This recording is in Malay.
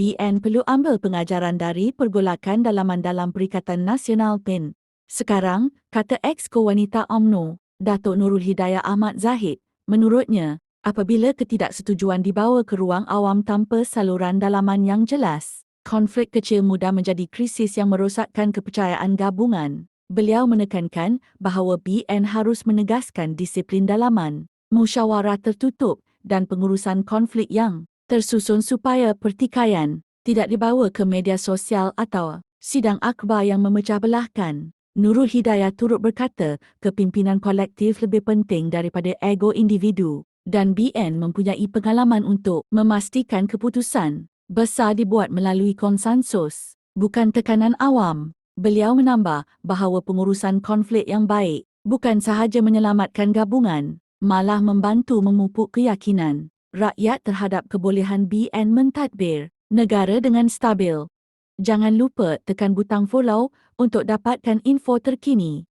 BN perlu ambil pengajaran dari pergolakan dalaman dalam Perikatan Nasional PIN. Sekarang, kata ex-ko wanita UMNO, Datuk Nurul Hidayah Ahmad Zahid, menurutnya, apabila ketidaksetujuan dibawa ke ruang awam tanpa saluran dalaman yang jelas, konflik kecil mudah menjadi krisis yang merosakkan kepercayaan gabungan. Beliau menekankan bahawa BN harus menegaskan disiplin dalaman, musyawarah tertutup dan pengurusan konflik yang tersusun supaya pertikaian tidak dibawa ke media sosial atau sidang akhbar yang memecah belahkan. Nurul Hidayah turut berkata kepimpinan kolektif lebih penting daripada ego individu dan BN mempunyai pengalaman untuk memastikan keputusan besar dibuat melalui konsensus, bukan tekanan awam. Beliau menambah bahawa pengurusan konflik yang baik bukan sahaja menyelamatkan gabungan, malah membantu memupuk keyakinan rakyat terhadap kebolehan BN mentadbir negara dengan stabil. Jangan lupa tekan butang follow untuk dapatkan info terkini.